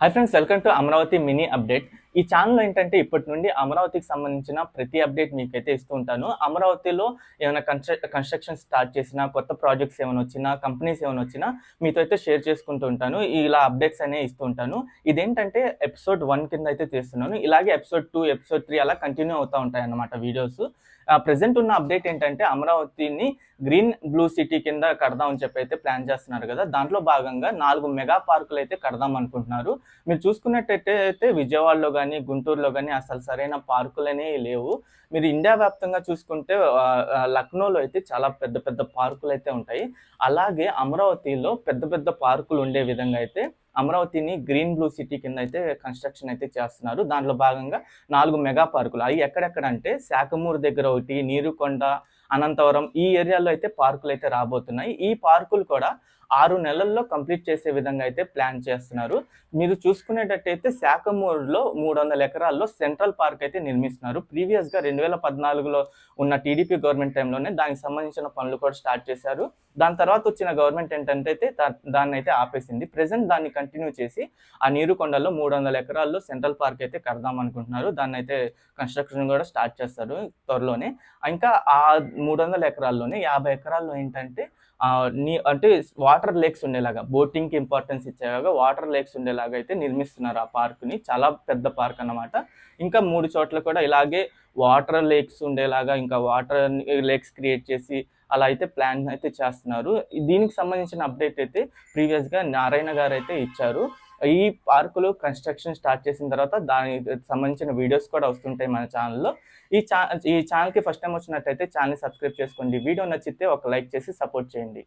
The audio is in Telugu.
Hi friends welcome to Amaravati mini update ఈ ఛానల్ ఏంటంటే ఇప్పటి నుండి అమరావతికి సంబంధించిన ప్రతి అప్డేట్ మీకైతే ఇస్తూ ఉంటాను. అమరావతిలో ఏమైనా కన్స్ట్ర కన్స్ట్రక్షన్ స్టార్ట్ చేసినా కొత్త ప్రాజెక్ట్స్ ఏమైనా వచ్చినా కంపెనీస్ ఏమైనా వచ్చినా మీతో అయితే షేర్ చేసుకుంటూ ఉంటాను. ఇలా అప్డేట్స్ అనేవి ఇస్తూ ఉంటాను. ఇదేంటంటే ఎపిసోడ్ వన్ కింద అయితే చేస్తున్నాను ఇలాగే ఎపిసోడ్ టూ ఎపిసోడ్ త్రీ అలా కంటిన్యూ అవుతూ ఉంటాయి అన్నమాట వీడియోస్ ప్రజెంట్ ఉన్న అప్డేట్ ఏంటంటే అమరావతిని గ్రీన్ బ్లూ సిటీ కింద కడదామని చెప్పి అయితే ప్లాన్ చేస్తున్నారు కదా. దాంట్లో భాగంగా నాలుగు మెగా పార్కులు అయితే కడదాం అనుకుంటున్నారు. మీరు చూసుకున్నట్టయితే విజయవాడలో కానీ కానీ గుంటూరులో కానీ అసలు సరైన పార్కులనే లేవు. మీరు ఇండియా వ్యాప్తంగా చూసుకుంటే లక్నోలో అయితే చాలా పెద్ద పెద్ద పార్కులు అయితే ఉంటాయి. అలాగే అమరావతిలో పెద్ద పెద్ద పార్కులు ఉండే విధంగా అయితే అమరావతిని గ్రీన్ బ్లూ సిటీ కింద అయితే కన్స్ట్రక్షన్ అయితే చేస్తున్నారు. దాంట్లో భాగంగా నాలుగు మెగా పార్కులు. అవి ఎక్కడెక్కడ అంటే శాఖమూరు దగ్గర ఒకటి నీరుకొండ అనంతవరం ఈ ఏరియాలో అయితే పార్కులు అయితే రాబోతున్నాయి. ఈ పార్కులు కూడా ఆరు నెలల్లో కంప్లీట్ చేసే విధంగా అయితే ప్లాన్ చేస్తున్నారు. మీరు చూసుకునేటట్టయితే శాఖమూరులో మూడు వందల ఎకరాల్లో సెంట్రల్ పార్క్ అయితే నిర్మిస్తున్నారు. ప్రీవియస్గా రెండు వేల పద్నాలుగులో ఉన్న టీడీపీ గవర్నమెంట్ టైంలోనే దానికి సంబంధించిన పనులు కూడా స్టార్ట్ చేశారు. దాని తర్వాత వచ్చిన గవర్నమెంట్ ఏంటంటే అయితే దా- దాన్ని అయితే ఆపేసింది. ప్రెసెంట్ దాన్ని కంటిన్యూ చేసి ఆ నీరుకొండలో మూడు వందల ఎకరాల్లో సెంట్రల్ పార్క్ అయితే కడదాం అనుకుంటున్నారు. దాన్ని అయితే కన్స్ట్రక్షన్ కూడా స్టార్ట్ చేస్తారు త్వరలోనే. ఇంకా ఆ మూడు వందల ఎకరాల్లోనే యాభై ఎకరాల్లో ఏంటంటే నీ అంటే వాటర్ లేక్స్ ఉండేలాగా బోటింగ్కి ఇంపార్టెన్స్ ఇచ్చేలాగా వాటర్ లేక్స్ ఉండేలాగా అయితే నిర్మిస్తున్నారు ఆ పార్క్ని. చాలా పెద్ద పార్క్ అన్నమాట. ఇంకా మూడు చోట్ల కూడా ఇలాగే వాటర్ లేక్స్ ఉండేలాగా ఇంకా వాటర్ లేక్స్ క్రియేట్ చేసి అలా అయితే ప్లాన్ అయితే చేస్తున్నారు. దీనికి సంబంధించిన అప్డేట్ అయితే ప్రీవియస్గా నారాయణ గారు అయితే ఇచ్చారు. ఈ పార్కులు కన్స్ట్రక్షన్ స్టార్ట్ చేసిన తర్వాత దానికి సంబంధించిన వీడియోస్ కూడా వస్తుంటాయి మన ఛానల్లో. ఈ ఛా ఈ ఛానల్కి ఫస్ట్ టైం వచ్చినట్టయితే ఛానల్ సబ్స్క్రైబ్ చేసుకోండి. వీడియో నచ్చితే ఒక లైక్ చేసి సపోర్ట్ చేయండి.